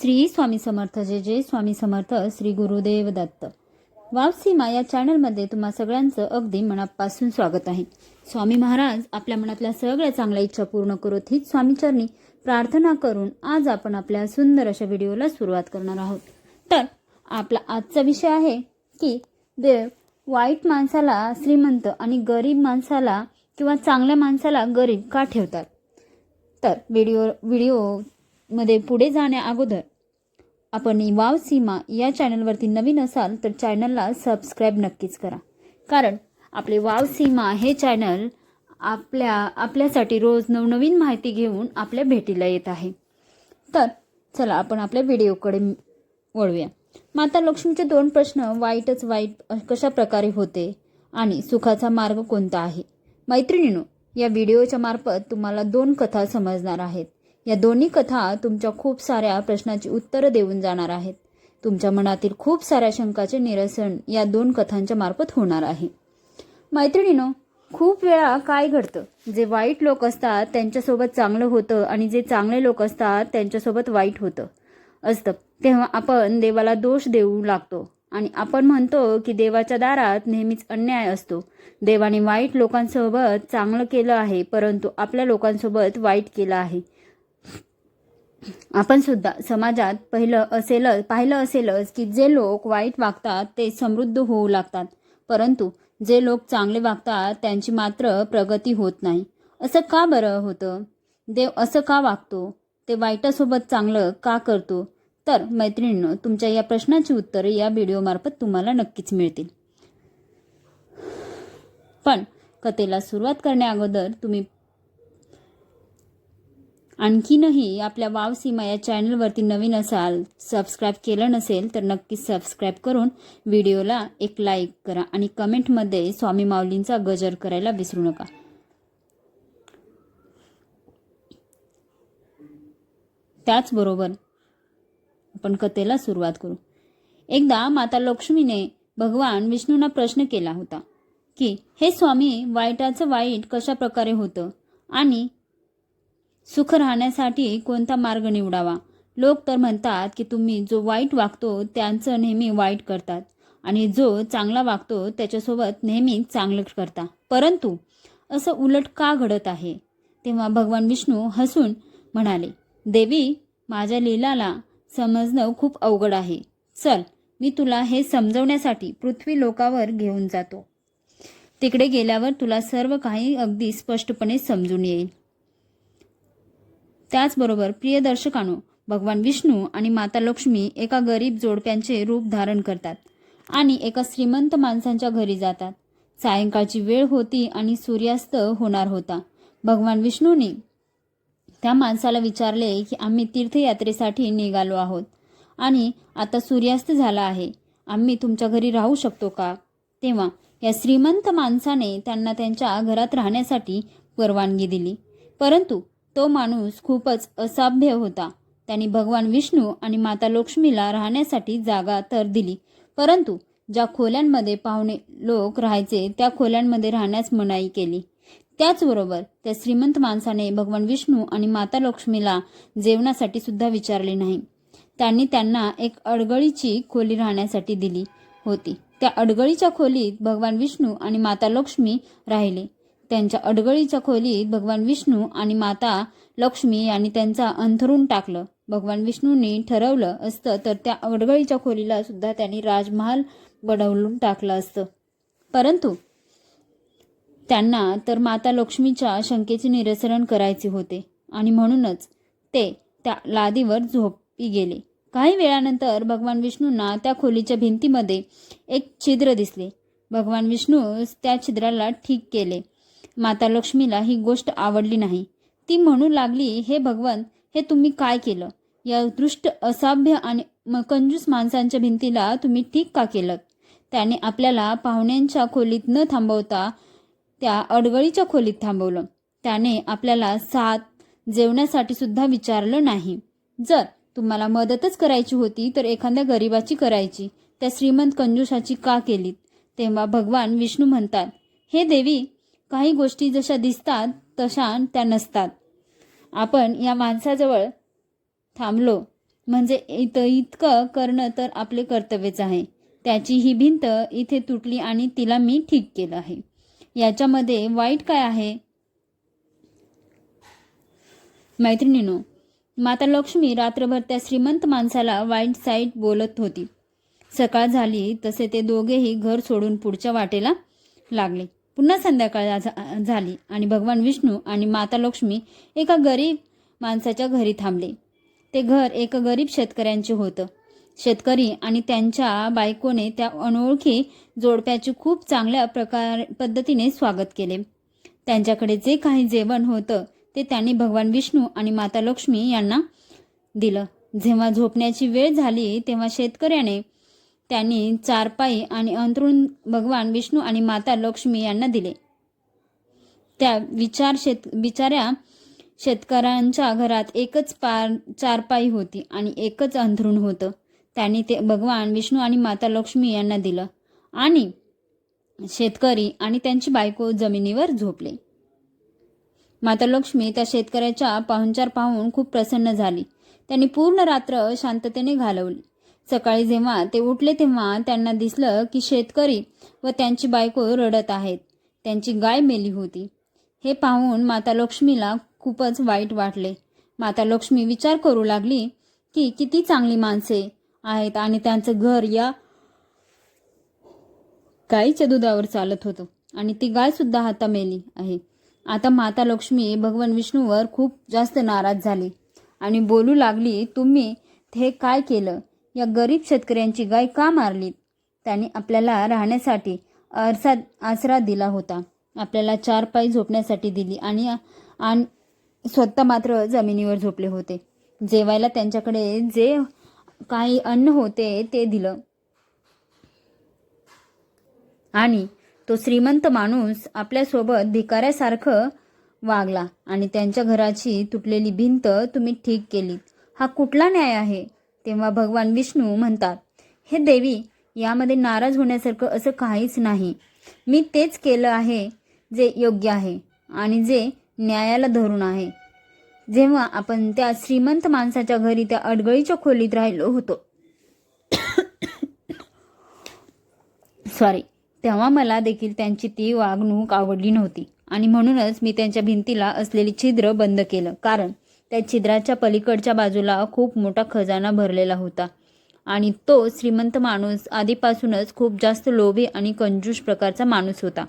श्री स्वामी समर्थ जे जे स्वामी समर्थ श्री गुरुदेव दत्त. वावसीमा या चॅनलमध्ये तुम्हा सगळ्यांचं अगदी मनापासून स्वागत आहे. स्वामी महाराज आपल्या मनातल्या सगळ्या चांगल्या इच्छा पूर्ण करोत हीच स्वामीचरणी प्रार्थना करून आज आपण आपल्या सुंदर अशा व्हिडिओला सुरुवात करणार आहोत. तर आपला आजचा विषय आहे की देव वाईट माणसाला श्रीमंत आणि गरीब माणसाला किंवा चांगल्या माणसाला गरीब का ठेवतात? तर व्हिडिओ मध्ये पुढे जाण्या अगोदर आपण वाव सीमा या चॅनलवरती नवीन असाल तर चॅनलला सबस्क्राईब नक्कीच करा. कारण आपले वाव सीमा हे चॅनल आपल्या आपल्यासाठी रोज नवनवीन माहिती घेऊन आपल्या भेटीला येत आहे. तर चला आपण आपल्या व्हिडिओकडे वळूया. माता लक्ष्मीचे दोन प्रश्न वाईटच वाईट कशा प्रकारे होते आणि सुखाचा मार्ग कोणता आहे? मैत्रिणीनो या व्हिडिओच्या मार्फत तुम्हाला दोन कथा समजणार आहेत. या दोन्ही कथा तुमच्या खूप साऱ्या प्रश्नाची उत्तरं देऊन जाणार आहेत. तुमच्या मनातील खूप साऱ्या शंकाचे निरसन या दोन कथांच्या मार्फत होणार आहे. मैत्रिणीनो खूप वेळा काय घडतं? जे वाईट लोक असतात त्यांच्यासोबत चांगलं होतं आणि जे चांगले लोक असतात त्यांच्यासोबत वाईट होतं. असतं. तेव्हा आपण देवाला दोष देऊ लागतो. आणि आपण म्हणतो की देवाच्या दारात नेहमीच अन्याय असतो. देवाने वाईट लोकांसोबत चांगलं केलं आहे परंतु आपल्या लोकांसोबत वाईट केलं आहे. आपण सुद्धा समाजात पहिलं असेलच पाहिलं असेलच की जे लोक वाईट वागतात ते समृद्ध होऊ लागतात. परंतु जे लोक चांगले वागतात त्यांची मात्र प्रगती होत नाही. असं का बरं होतं? देव असं का वागतो? ते वाईटासोबत चांगलं का करतो? तर मैत्रिणीनं तुमच्या या प्रश्नाची उत्तरे या व्हिडिओमार्फत तुम्हाला नक्कीच मिळतील. पण कथेला सुरुवात करण्याअगोदर तुम्ही आणखीनही आपल्या वावसीमा या चॅनलवरती नवीन असाल सबस्क्राईब केलं नसेल तर नक्की सबस्क्राईब करून व्हिडिओला एक लाईक करा आणि कमेंटमध्ये स्वामी माऊलींचा गजर करायला विसरू नका. त्याचबरोबर आपण कथेला सुरुवात करू. एकदा माता लक्ष्मीने भगवान विष्णूंना प्रश्न केला होता की हे स्वामी वाईटाचं वाईट कशा प्रकारे होतं? आणि सुख राहण्यासाठी कोणता मार्ग निवडावा? लोक तर म्हणतात की तुम्ही जो वाईट वागतो त्यांचं नेहमी वाईट करतात. आणि जो चांगला वागतो त्याच्यासोबत नेहमी चांगलं करता. परंतु असं उलट का घडत आहे? तेव्हा भगवान विष्णू हसून म्हणाले देवी माझ्या लीलाला समजणं खूप अवघड आहे. चल मी तुला हे समजवण्यासाठी पृथ्वी लोकावर घेऊन जातो. तिकडे गेल्यावर तुला सर्व काही अगदी स्पष्टपणे समजून येईल. त्याचबरोबर प्रिय दर्शकांनो भगवान विष्णू आणि माता लक्ष्मी एका गरीब जोडप्यांचे रूप धारण करतात आणि एका श्रीमंत माणसांच्या घरी जातात. सायंकाळची वेळ होती आणि सूर्यास्त होणार होता. भगवान विष्णूने त्या माणसाला विचारले की आम्ही तीर्थयात्रेसाठी निघालो आहोत आणि आता सूर्यास्त झाला आहे. आम्ही तुमच्या घरी राहू शकतो का? तेव्हा या श्रीमंत माणसाने त्यांना त्यांच्या घरात राहण्यासाठी परवानगी दिली. परंतु तो माणूस खूपच असाभ्य होता. त्यांनी भगवान विष्णू आणि माता लक्ष्मीला राहण्यासाठी जागा तर दिली परंतु ज्या खोल्यांमध्ये पाहुणे लोक राहायचे त्या खोल्यांमध्ये राहण्यास मनाई केली. त्याचबरोबर त्या श्रीमंत माणसाने भगवान विष्णू आणि माता लक्ष्मीला जेवणासाठी सुद्धा विचारले नाही. त्यांनी त्यांना एक अडगळीची खोली राहण्यासाठी दिली होती. त्या अडगळीच्या खोलीत भगवान विष्णू आणि माता लक्ष्मी राहिले. त्यांच्या अडगळीच्या खोलीत भगवान विष्णू आणि माता लक्ष्मी यांनी त्यांचा अंथरून टाकलं. भगवान विष्णूंनी ठरवलं असतं तर त्या अडगळीच्या खोलीला सुद्धा त्यांनी राजमहाल बनवून टाकलं असतं. परंतु त्यांना तर माता लक्ष्मीच्या शंकेचे निरसरण करायचे होते आणि म्हणूनच ते त्या लादीवर झोपी गेले. काही वेळानंतर भगवान विष्णूंना त्या खोलीच्या भिंतीमध्ये एक छिद्र दिसले. भगवान विष्णू त्या छिद्राला ठीक केले. माता लक्ष्मीला ही गोष्ट आवडली नाही. ती म्हणू लागली हे भगवंत हे तुम्ही काय केलं? या दृष्ट असाभ्य आणि म- कंजूस माणसांच्या भिंतीला तुम्ही ठीक का केलं त्याने आपल्याला पाहुण्यांच्या खोलीत न थांबवता त्या अडगळीच्या खोलीत थांबवलं. त्याने आपल्याला साथ जेवण्यासाठी सुद्धा विचारलं नाही. जर तुम्हाला मदतच करायची होती तर एखाद्या गरिबाची करायची. त्या श्रीमंत कंजुषाची का केलीत? तेव्हा भगवान विष्णू म्हणतात हे देवी काही गोष्टी जशा दिसतात तशा त्या नसतात. आपण या माणसाजवळ थांबलो म्हणजे इथं इतकं करणं तर आपले कर्तव्यच आहे. त्याची ही भिंत इथे तुटली आणि तिला मी ठीक केलं आहे. याच्यामध्ये वाईट काय आहे? मैत्रिणीनो माता लक्ष्मी रात्रभर त्या श्रीमंत माणसाला वाईट साईट बोलत होती. सकाळ झाली तसे ते दोघेही घर सोडून पुढच्या वाटेला लागले. पुन्हा संध्याकाळ झा- झाली आणि भगवान विष्णू आणि माता लक्ष्मी एका गरीब माणसाच्या घरी थांबले. ते घर एका गरीब शेतकऱ्यांचे होतं. शेतकरी आणि त्यांच्या बायकोने त्या अनोळखी जोडप्याचे खूप चांगल्या प्रकार पद्धतीने स्वागत केले. त्यांच्याकडे जे काही जेवण होतं ते त्यांनी भगवान विष्णू आणि माता लक्ष्मी यांना दिलं. जेव्हा झोपण्याची वेळ झाली तेव्हा शेतकऱ्याने त्यांनी चारपाई आणि अंतरुण भगवान विष्णू आणि माता लक्ष्मी यांना दिले. त्या विचार शेत बिचाऱ्या शेतकऱ्यांच्या घरात एकच पार चारपाई होती आणि एकच अंथरुण होतं. त्यांनी ते भगवान विष्णू आणि माता लक्ष्मी यांना दिलं आणि शेतकरी आणि त्यांची बायको जमिनीवर झोपले. माता लक्ष्मी त्या शेतकऱ्याच्या पाहुणचार पाहून खूप प्रसन्न झाली. त्यांनी पूर्ण रात्र शांततेने घालवली. सकाळी जेव्हा ते उठले तेव्हा त्यांना दिसलं की शेतकरी व त्यांची बायको रडत आहेत. त्यांची गाय मेली होती. हे पाहून माता लक्ष्मीला खूपच वाईट वाटले. माता लक्ष्मी विचार करू लागली की किती चांगली माणसे आहेत आणि त्यांचं घर या गाईच्या दुधावर चालत होतं आणि ती गाय सुद्धा आता मेली आहे. आता माता लक्ष्मी भगवान विष्णूवर खूप जास्त नाराज झाली आणि बोलू लागली तुम्ही हे काय केलं? या गरीब शेतकऱ्यांची गाय का मारलीत? त्यांनी आपल्याला राहण्यासाठी आरसा आसरा दिला होता. आपल्याला चार पाय झोपण्यासाठी दिली आणि आणि स्वतः मात्र जमिनीवर झोपले होते. जेवायला त्यांच्याकडे जे काही अन्न होते ते दिलं. आणि तो श्रीमंत माणूस आपल्यासोबत भिकाऱ्यासारखं वागला आणि त्यांच्या घराची तुटलेली भिंत तुम्ही ठीक केलीत. हा कुठला न्याय आहे? तेव्हा भगवान विष्णू म्हणतात हे देवी यामध्ये नाराज होण्यासारखं असं काहीच नाही. मी तेच केलं आहे जे योग्य आहे आणि जे न्यायाला धरून आहे. जेव्हा आपण त्या श्रीमंत माणसाच्या घरी त्या अडगळीच्या खोलीत राहिलो होतो सॉरी तेव्हा मला देखील त्यांची ती वागणूक आवडली नव्हती आणि म्हणूनच मी त्यांच्या भिंतीला असलेली छिद्र बंद केलं. कारण त्या छिद्राच्या पलीकडच्या बाजूला खूप मोठा खजाना भरलेला होता. आणि तो श्रीमंत माणूस आधीपासूनच खूप जास्त लोभी आणि कंजूस प्रकारचा माणूस होता.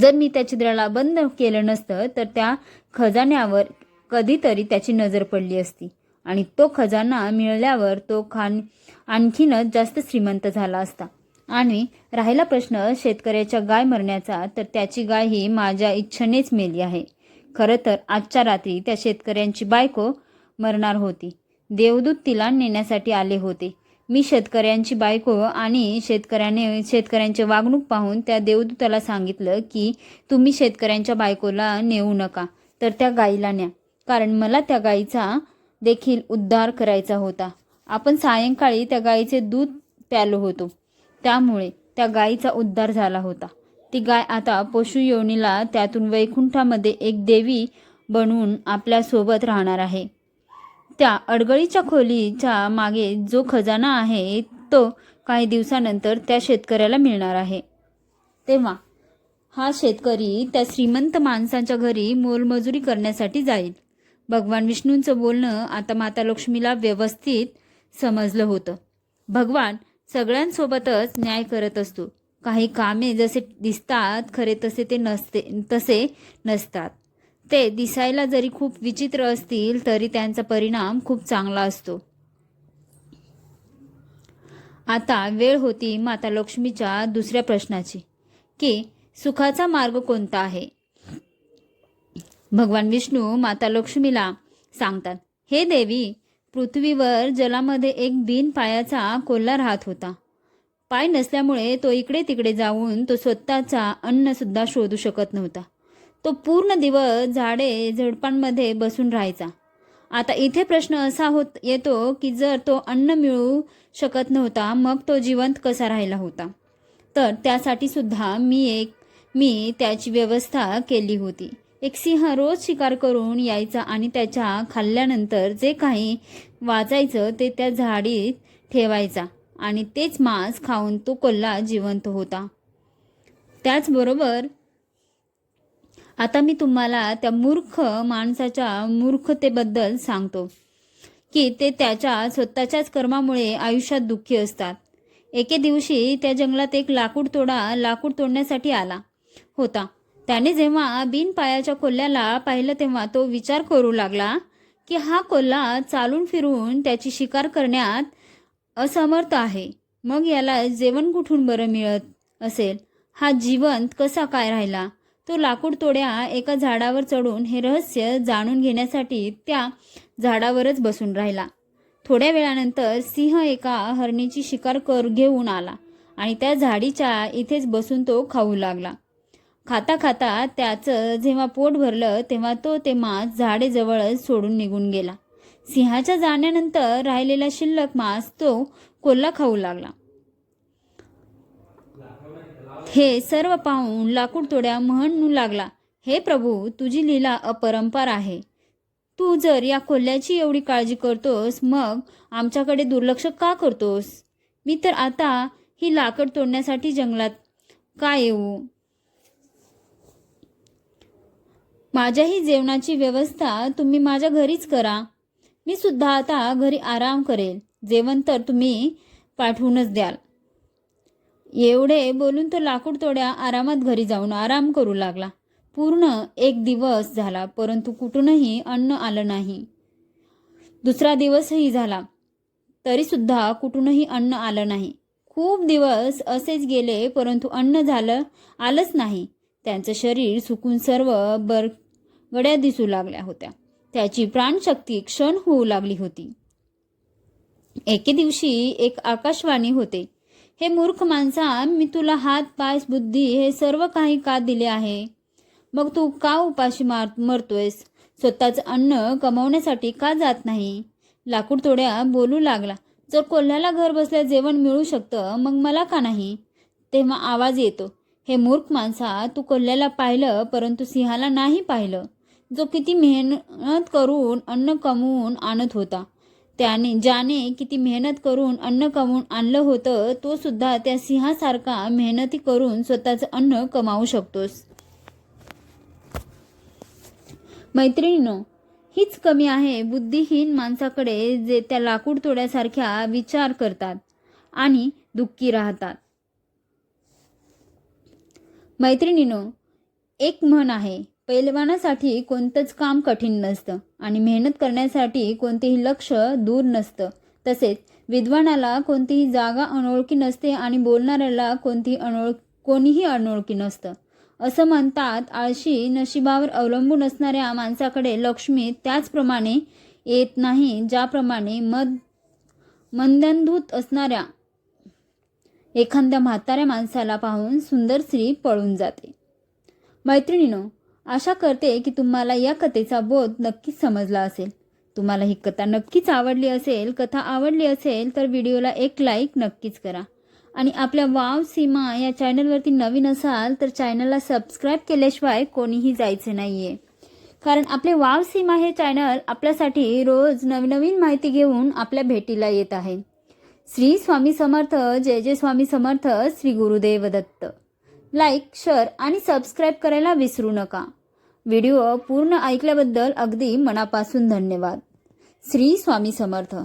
जर मी त्या छिद्राला बंद केलं नसतं तर त्या खजान्यावर कधीतरी त्याची नजर पडली असती. आणि तो खजाना मिळाल्यावर तो खान आणखीनच जास्त श्रीमंत झाला असता. आणि राहिला प्रश्न शेतकऱ्याच्या गाय मरण्याचा तर त्याची गाय ही माझ्या इच्छेनेच मेली आहे. खरं तर आजच्या रात्री त्या शेतकऱ्यांची बायको मरणार होती. देवदूत तिला नेण्यासाठी आले होते. मी शेतकऱ्यांची बायको आणि शेतकऱ्याने शेतकऱ्यांचे वागणूक पाहून त्या देवदूताला सांगितलं की तुम्ही शेतकऱ्यांच्या बायकोला नेऊ नका तर त्या गाईला न्या. कारण मला त्या गाईचा देखील उद्धार करायचा होता. आपण सायंकाळी त्या गाईचे दूध प्यालो होतो. त्यामुळे त्या गाईचा उद्धार झाला होता. ती गाय आता पशुयोनीला त्यातून वैकुंठामध्ये एक देवी बनवून आपल्यासोबत राहणार आहे. त्या अडगळीच्या खोलीच्या मागे जो खजाना आहे तो काही दिवसानंतर त्या शेतकऱ्याला मिळणार आहे. तेव्हा हा शेतकरी त्या श्रीमंत माणसांच्या घरी मोलमजुरी करण्यासाठी जाईल. भगवान विष्णूंचं बोलणं आता माता लक्ष्मीला व्यवस्थित समजलं होतं. भगवान सगळ्यांसोबतच न्याय करत असतो. काही कामे जसे दिसतात खरे तसे ते नसते तसे नसतात. ते दिसायला जरी खूप विचित्र असतील तरी त्यांचा परिणाम खूप चांगला असतो. आता वेळ होती माता लक्ष्मीच्या दुसऱ्या प्रश्नाची की सुखाचा मार्ग कोणता आहे? भगवान विष्णू माता लक्ष्मीला सांगतात हे देवी पृथ्वीवर जलामध्ये एक बिन पायाचा कोल्हा राहत होता. पाय नसल्यामुळे तो इकडे तिकडे जाऊन तो स्वतःचा अन्नसुद्धा शोधू शकत नव्हता. तो पूर्ण दिवस झाडे झडपांमध्ये बसून राहायचा. आता इथे प्रश्न असा होत येतो की जर तो अन्न मिळू शकत नव्हता मग तो जिवंत कसा राहिला होता? तर त्यासाठी सुद्धा मी एक मी त्याची व्यवस्था केली होती. एक सिंह रोज शिकार करून यायचा आणि त्याच्या खाल्ल्यानंतर जे काही वाचायचं ते त्या झाडीत ठेवायचा. आणि तेच मांस खाऊन तो कोल्हा जिवंत होता. त्याचबरोबर आता मी तुम्हाला त्या मूर्ख माणसाच्या मूर्खतेबद्दल सांगतो की ते त्याच्या स्वतःच्याच कर्मामुळे आयुष्यात दुःखी असतात. एके दिवशी त्या जंगलात एक लाकूड तोडा लाकूड तोडण्यासाठी आला होता. त्याने जेव्हा बिनपायाच्या कोल्ह्याला पाहिलं तेव्हा तो विचार करू लागला की हा कोल्हा चालून फिरून त्याची शिकार करण्यात असमर्थ आहे. मग याला जेवण कुठून बरं मिळत असेल? हा जिवंत कसा काय राहिला? तो लाकूड तोड्या एका झाडावर चढून हे रहस्य जाणून घेण्यासाठी त्या झाडावरच बसून राहिला. थोड्या वेळानंतर सिंह एका हरणीची शिकार कर घेऊन आला आणि त्या झाडीच्या इथेच बसून तो खाऊ लागला. खाता खाता त्याचं जेव्हा पोट भरलं तेव्हा तो ते मांस झाडेजवळच सोडून निघून गेला. सिंहाच्या जाण्यानंतर राहिलेला शिल्लक मांस तो कोल्हा खाऊ लागला. हे सर्व पाहून लाकूड तोड्या म्हणू लागला हे प्रभू तुझी लीला अपरंपार आहे. तू जर या कोल्ह्याची एवढी काळजी करतोस मग आमच्याकडे दुर्लक्ष का करतोस? मी तर आता ही लाकड तोडण्यासाठी जंगलात का येऊ? माझ्याही जेवणाची व्यवस्था तुम्ही माझ्या घरीच करा. मी सुद्धा आता घरी आराम करेल. जेवण तर तुम्ही पाठवूनच द्याल. एवढे बोलून तो लाकूड तोड्या आरामात घरी जाऊन आराम करू लागला. पूर्ण एक दिवस झाला परंतु कुठूनही अन्न आलं नाही. दुसरा दिवसही झाला तरीसुद्धा कुठूनही अन्न आलं नाही. खूप दिवस असेच गेले परंतु अन्न झालं आलंच नाही. त्यांचं शरीर सुकून सर्व बर गड्या दिसू लागल्या होत्या. त्याची प्राणशक्ती क्षण होऊ लागली होती. एके दिवशी एक आकाशवाणी होते हे मूर्ख माणसा मी तुला हात पाय बुद्धी हे सर्व काही का दिले आहे? मग तू का उपाशी मार मरतोयस? स्वतःचं अन्न कमवण्यासाठी का जात नाही? लाकूड तोड्या बोलू लागला जर कोल्ह्याला घर बसल्या जेवण मिळू शकतं मग मला का नाही? तेव्हा आवाज येतो हे मूर्ख माणसा तू कोल्ह्याला पाहिलं परंतु सिंहाला नाही पाहिलं. जो किती मेहनत करून अन्न कमवून आणत होता. त्याने ज्याने किती मेहनत करून अन्न कमवून आणलं होतं तो सुद्धा त्या सिंहासारखा मेहनती करून स्वतःचं अन्न कमावू शकतोस. मैत्रिणीनो हीच कमी आहे बुद्धिहीन माणसाकडे जे त्या लाकूड तोड्यासारख्या विचार करतात आणि दुःखी राहतात. मैत्रिणीनो एक म्हण आहे पैलवानासाठी कोणतंच काम कठीण नसतं आणि मेहनत करण्यासाठी कोणतेही लक्ष दूर नसतं. तसेच विद्वानाला कोणतीही जागा अनोळखी नसते आणि बोलणाऱ्याला कोणतीही अनोळ कोणीही अनोळखी नसतं. असं म्हणतात आळशी नशिबावर अवलंबून असणाऱ्या माणसाकडे लक्ष्मी त्याचप्रमाणे येत नाही ज्याप्रमाणे मद मंदनधूत असणाऱ्या एखाद्या म्हाताऱ्या माणसाला पाहून सुंदर स्त्री पळून जाते. मैत्रिणीनो आशा करते की तुम्हाला या कथेचा बोध नक्कीच समजला असेल. तुम्हाला ही कथा नक्कीच आवडली असेल कथा आवडली असेल तर व्हिडिओला एक लाईक नक्कीच करा. आणि आपल्या वाव सीमा या चॅनलवरती नवीन असाल तर चॅनलला सबस्क्राईब केल्याशिवाय कोणीही जायचे नाही आहे कारण आपले वाव सीमा हे चॅनल आपल्यासाठी रोज नवनवीन माहिती घेऊन आपल्या भेटीला येत आहे. श्री स्वामी समर्थ जय जय स्वामी समर्थ श्री गुरुदेव दत्त. लाईक शेअर आणि सबस्क्राईब करायला विसरू नका. व्हिडिओ पूर्ण ऐकल्याबद्दल अगदी मनापासून धन्यवाद. श्री स्वामी समर्थ.